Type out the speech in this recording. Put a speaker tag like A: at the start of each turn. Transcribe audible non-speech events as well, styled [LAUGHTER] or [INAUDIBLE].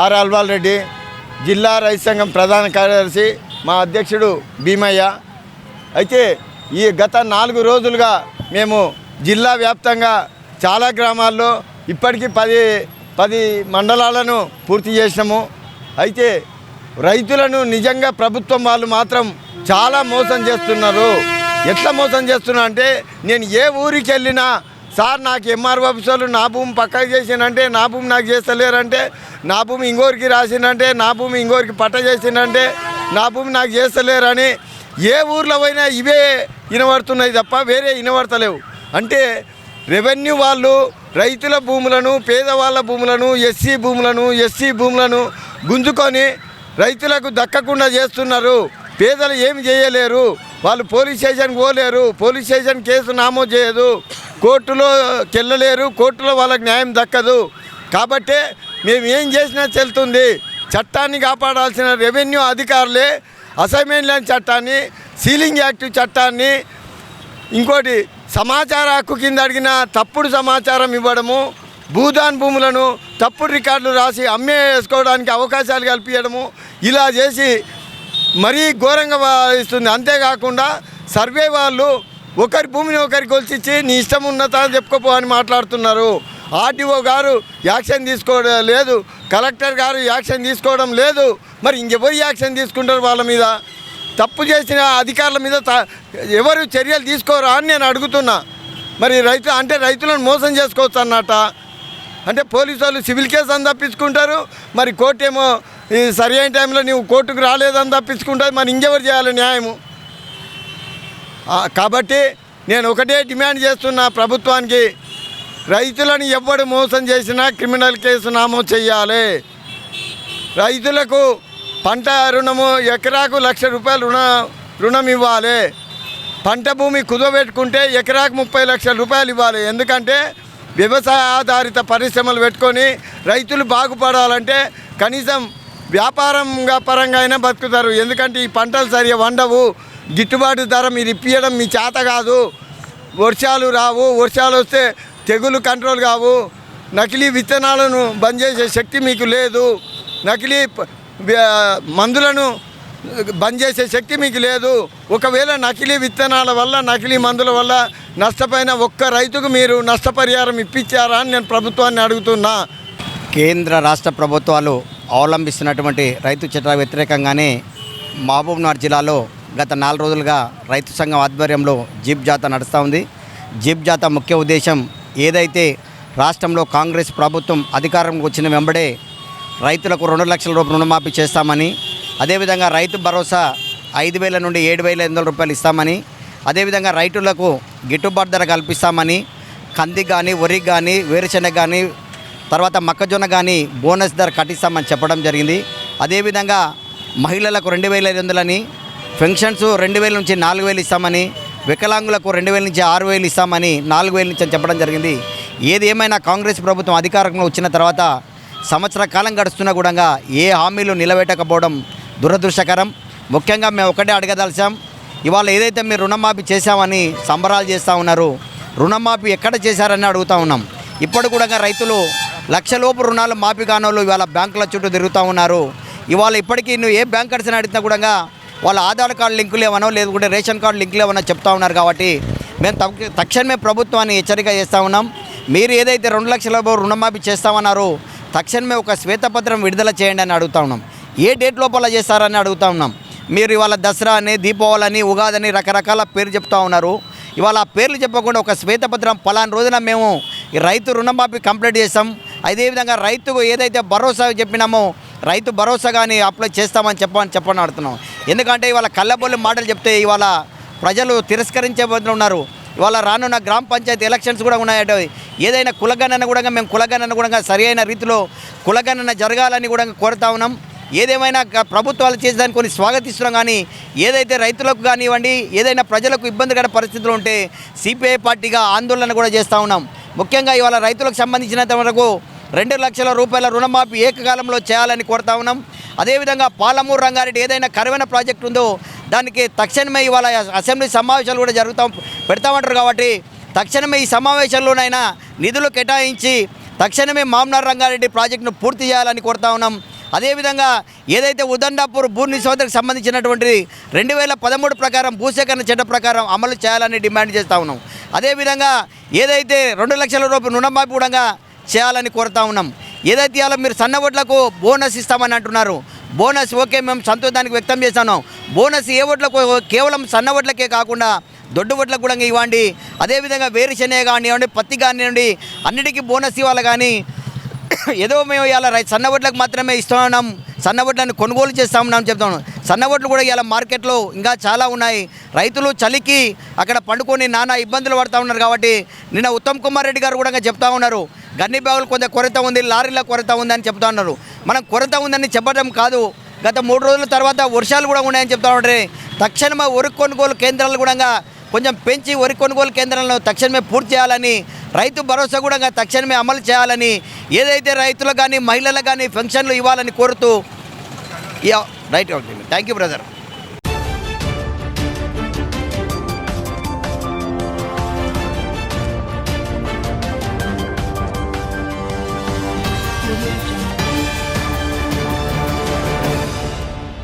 A: Are అల్వాల్రెడ్డి జిల్లా రైతు సంఘం ప్రధాన కార్యదర్శి మా అధ్యక్షుడు భీమయ్య. అయితే ఈ గత నాలుగు రోజులుగా మేము జిల్లా వ్యాప్తంగా చాలా గ్రామాల్లో ఇప్పటికీ పది పది మండలాలను పూర్తి చేసినాము. అయితే రైతులను నిజంగా ప్రభుత్వం వాళ్ళు మాత్రం చాలా మోసం చేస్తున్నారు. ఎట్లా మోసం చేస్తున్నా అంటే నేను ఏ ఊరికి వెళ్ళినా సార్ నాకు ఎంఆర్ఓ ఆఫీసర్లు నా భూమి పక్కకు చేసిందంటే నా భూమి నాకు చేస్తలేరంటే నా భూమి ఇంకోరికి రాసిందంటే నా భూమి ఇంకోరికి పట్ట చేసిందంటే నా భూమి నాకు చేస్తలేరని ఏ ఊర్లో పోయినా ఇవే వినబడుతున్నాయి తప్ప వేరే వినబడతలేవు. అంటే రెవెన్యూ వాళ్ళు రైతుల భూములను పేదవాళ్ళ భూములను ఎస్సీ భూములను ఎస్సీ భూములను గుంజుకొని రైతులకు దక్కకుండా చేస్తున్నారు. పేదలు ఏమి చేయలేరు. వాళ్ళు పోలీస్ స్టేషన్కి పోలేరు. పోలీస్ స్టేషన్ కేసు నామోదు చేయదు. కోర్టులో చెల్లలేరు కోర్టులో వాళ్ళకి న్యాయం దక్కదు. కాబట్టే మేము ఏం చేసినా చెల్తుంది చట్టాన్ని కాపాడాల్సిన రెవెన్యూ అధికారులే అసైన్మెంట్ ల్యాండ్ చట్టాన్ని సీలింగ్ యాక్ట్ చట్టాన్ని ఇంకోటి సమాచార హక్కు కింద అడిగిన తప్పుడు సమాచారం ఇవ్వడము భూదాన్ భూములను తప్పుడు రికార్డులు రాసి అమ్మే వేసుకోవడానికి అవకాశాలు కల్పించడము ఇలా చేసి మరీ ఘోరంగా ఇస్తుంది అంతేకాకుండా సర్వే వాళ్ళు ఒకరి భూమిని ఒకరికి కొలిచిచ్చి నీ ఇష్టం ఉన్నత అని చెప్పుకోపో అని మాట్లాడుతున్నారు. ఆర్టీఓ గారు యాక్షన్ తీసుకోవడం లేదు. కలెక్టర్ గారు యాక్షన్ తీసుకోవడం లేదు. మరి ఇంకెవరు యాక్షన్ తీసుకుంటారు వాళ్ళ మీద? తప్పు చేసిన అధికారుల మీద ఎవరు చర్యలు తీసుకోరా అని నేను అడుగుతున్నా. మరి రైతు అంటే రైతులను మోసం చేసుకోవచ్చు అన్నట. అంటే పోలీసు వాళ్ళు సివిల్ కేసు అని తప్పించుకుంటారు. మరి కోర్టు ఏమో ఈ సరి అయిన టైంలో నువ్వు కోర్టుకు రాలేదని తప్పించుకుంటారు. మరి ఇంకెవరు చేయాలి న్యాయము? కాబట్టి నేను ఒకటే డిమాండ్ చేస్తున్నా ప్రభుత్వానికి రైతులను ఎవ్వడు మోసం చేసినా క్రిమినల్ కేసు నామోదు చేయాలి రైతులకు పంట రుణము ఎకరాకు లక్ష రూపాయలు రుణ రుణం ఇవ్వాలి. పంట భూమి కుదవబెట్టుకుంటే ఎకరాకు ముప్పై లక్షల రూపాయలు ఇవ్వాలి. ఎందుకంటే వ్యవసాయ ఆధారిత పరిశ్రమలు పెట్టుకొని రైతులు బాగుపడాలంటే కనీసం వ్యాపారంగా పరంగా అయినా బతుకుతారు. ఎందుకంటే ఈ పంటలు సరిగా వండవు. గిట్టుబాటు ధర మీరు ఇప్పించడం మీ చేత కాదు. వర్షాలు రావు. వర్షాలు వస్తే తెగులు కంట్రోల్ కావు. నకిలీ విత్తనాలను బంద్ చేసే శక్తి మీకు లేదు. నకిలీ మందులను బంద్ చేసే శక్తి మీకు లేదు. ఒకవేళ నకిలీ విత్తనాల వల్ల నకిలీ మందుల వల్ల నష్టపోయిన ఒక్క రైతుకు మీరు నష్టపరిహారం ఇప్పించారా అని నేను ప్రభుత్వాన్ని అడుగుతున్నా.
B: కేంద్ర రాష్ట్ర ప్రభుత్వాలు అవలంబిస్తున్నటువంటి రైతు చట్ట వ్యతిరేకంగానే మహబూబ్నగర్ జిల్లాలో గత నాలుగు రోజులుగా రైతు సంఘం ఆధ్వర్యంలో జీప్ జాత నడుస్తూ ఉంది. జీప్ జాత ముఖ్య ఉద్దేశం ఏదైతే రాష్ట్రంలో కాంగ్రెస్ ప్రభుత్వం అధికారంలోకి వచ్చిన వెంబడే రైతులకు రెండు లక్షల రూపాయలు రుణమాఫీ చేస్తామని అదేవిధంగా రైతు భరోసా ఐదు వేల నుండి ఏడు వేల ఎనిమిది వందల రూపాయలు ఇస్తామని అదేవిధంగా రైతులకు గిట్టుబాటు ధర కల్పిస్తామని కంది కానీ వరి కానీ వేరుశెనగ కానీ తర్వాత మొక్కజొన్న కానీ బోనస్ ధర కట్టిస్తామని చెప్పడం జరిగింది. అదేవిధంగా మహిళలకు రెండు వేల ఐదు వందలని పెన్షన్స్ రెండు వేల నుంచి నాలుగు వేలు ఇస్తామని వికలాంగులకు రెండు వేల నుంచి ఆరు వేలు ఇస్తామని నాలుగు వేల నుంచి అని చెప్పడం జరిగింది. ఏది ఏమైనా కాంగ్రెస్ ప్రభుత్వం అధికారంలో వచ్చిన తర్వాత సంవత్సర కాలం గడుస్తున్నా కూడా ఏ హామీలు నిలబెట్టకపోవడం దురదృష్టకరం. ముఖ్యంగా మేము ఒకటే అడగదలిచాం. ఇవాళ ఏదైతే మీరు రుణమాఫీ చేశామని సంబరాలు చేస్తూ ఉన్నారు రుణమాఫీ ఎక్కడ చేశారని అడుగుతూ ఉన్నాం. ఇప్పుడు కూడా రైతులు లక్షలోపు రుణాలు మాఫీ కానోళ్ళు ఇవాళ బ్యాంకుల చుట్టూ తిరుగుతూ ఉన్నారు. ఇవాళ ఇప్పటికీ నువ్వు ఏ బ్యాంక్ అడిసినా అడిగినా కూడా వాళ్ళ ఆధార్ కార్డు లింకులు ఏమనో లేకుంటే రేషన్ కార్డు లింకులు ఏమన్నా చెప్తా ఉన్నారు కాబట్టి మేము తక్షణమే ప్రభుత్వాన్ని హెచ్చరిక చేస్తూ ఉన్నాం. మీరు ఏదైతే రెండు లక్షల రుణమాఫీ చేస్తామన్నారో తక్షణమే ఒక శ్వేతపత్రం విడుదల చేయండి అని అడుగుతా ఉన్నాం. ఏ డేట్ లోపల చేస్తారని అడుగుతా ఉన్నాం. మీరు ఇవాళ దసరా అని దీపావళి అని ఉగాది అని రకరకాల పేరు చెప్తా ఉన్నారు. ఇవాళ ఆ పేర్లు చెప్పకుండా ఒక శ్వేతపత్రం పలానా రోజున మేము ఈ రైతు రుణమాఫీ కంప్లీట్ చేస్తాం. అదేవిధంగా రైతుకు ఏదైతే భరోసా చెప్పినామో రైతు భరోసా కానీ అప్లై చేస్తామని చెప్పమని చెప్పని అడుగుతున్నాం. ఎందుకంటే ఇవాళ కళ్ళబొల్లి మాటలు చెప్తే ఇవాళ ప్రజలు తిరస్కరించే బదులు ఉన్నారు. ఇవాళ రానున్న గ్రామ పంచాయతీ ఎలక్షన్స్ కూడా ఉన్నాయట. ఏదైనా కులగణన కూడా మేము కులగణన కూడా సరి అయిన రీతిలో కులగణన జరగాలని కూడా కోరుతా ఉన్నాం. ఏదేమైనా ప్రభుత్వాలు చేసేదాన్ని కొన్ని స్వాగతిస్తున్నాం కానీ ఏదైతే రైతులకు కానివ్వండి ఏదైనా ప్రజలకు ఇబ్బందికర పరిస్థితులు ఉంటే సిపిఐ పార్టీగా ఆందోళన కూడా చేస్తూ ఉన్నాం. ముఖ్యంగా ఇవాళ రైతులకు సంబంధించినంత వరకు రెండు లక్షల రూపాయల రుణమాఫీ ఏకకాలంలో చేయాలని కోరుతా ఉన్నాం. అదేవిధంగా పాలమూరు రంగారెడ్డి ఏదైనా కరువైన ప్రాజెక్టు ఉందో దానికి తక్షణమే ఇవాళ అసెంబ్లీ సమావేశాలు కూడా జరుగుతాం పెడతామంటారు కాబట్టి తక్షణమే ఈ సమావేశంలోనైనా నిధులు కేటాయించి తక్షణమే మామనార్ రంగారెడ్డి ప్రాజెక్టును పూర్తి చేయాలని కోరుతా ఉన్నాం. అదేవిధంగా ఏదైతే ఉదండాపూర్ భూ నిషోధకు సంబంధించినటువంటి రెండు వేల పదమూడు ప్రకారం భూసేకరణ చట్ట ప్రకారం అమలు చేయాలని డిమాండ్ చేస్తూ ఉన్నాం. అదేవిధంగా ఏదైతే రెండు లక్షల రూపాయలు రుణమాఫీ కూడా చేయాలని కోరుతా ఉన్నాం. ఏదైతే ఇవాళ మీరు సన్న బోనస్ ఇస్తామని అంటున్నారు బోనస్ ఓకే మేము సంతోషానికి వ్యక్తం చేశాను. బోనస్ ఏ ఓట్లకు కేవలం సన్న ఓట్లకే కాకుండా దొడ్డు ఓట్లకు కూడా ఇవ్వండి. అదేవిధంగా వేరుశనగ కానివ్వండి పత్తి కానివ్వండి అన్నిటికీ బోనస్ ఇవ్వాలి కానీ [COUGHS] ఏదో మేము ఇలా సన్న వడ్లకు మాత్రమే ఇస్తున్నాం. సన్న వడ్లను కొనుగోలు చేస్తామని చెప్తాను సన్న వడ్లు కూడా ఇలా మార్కెట్లో ఇంకా చాలా ఉన్నాయి. రైతులు చలికి అక్కడ పండుకొని నానా ఇబ్బందులు పడుతూ ఉన్నారు కాబట్టి నిన్న ఉత్తమ్ కుమార్ రెడ్డి గారు కూడా చెప్తా ఉన్నారు. గన్ని బ్యాగులు కొంత కొరత ఉంది లారీల కొరత ఉందని చెప్తా ఉన్నారు. మనం కొరత ఉందని చెప్పడం కాదు గత మూడు రోజుల తర్వాత వర్షాలు కూడా ఉన్నాయని చెప్తా ఉంటే తక్షణమే వరి కొనుగోలు కేంద్రాలు కూడా కొంచెం పెంచి వరి కొనుగోలు కేంద్రాలను తక్షణమే పూర్తి చేయాలని రైతు భరోసా కూడా తక్షణమే అమలు చేయాలని ఏదైతే రైతులకు కానీ మహిళలకు కానీ పెన్షన్లు ఇవ్వాలని కోరుతూ yeah right thank you brother.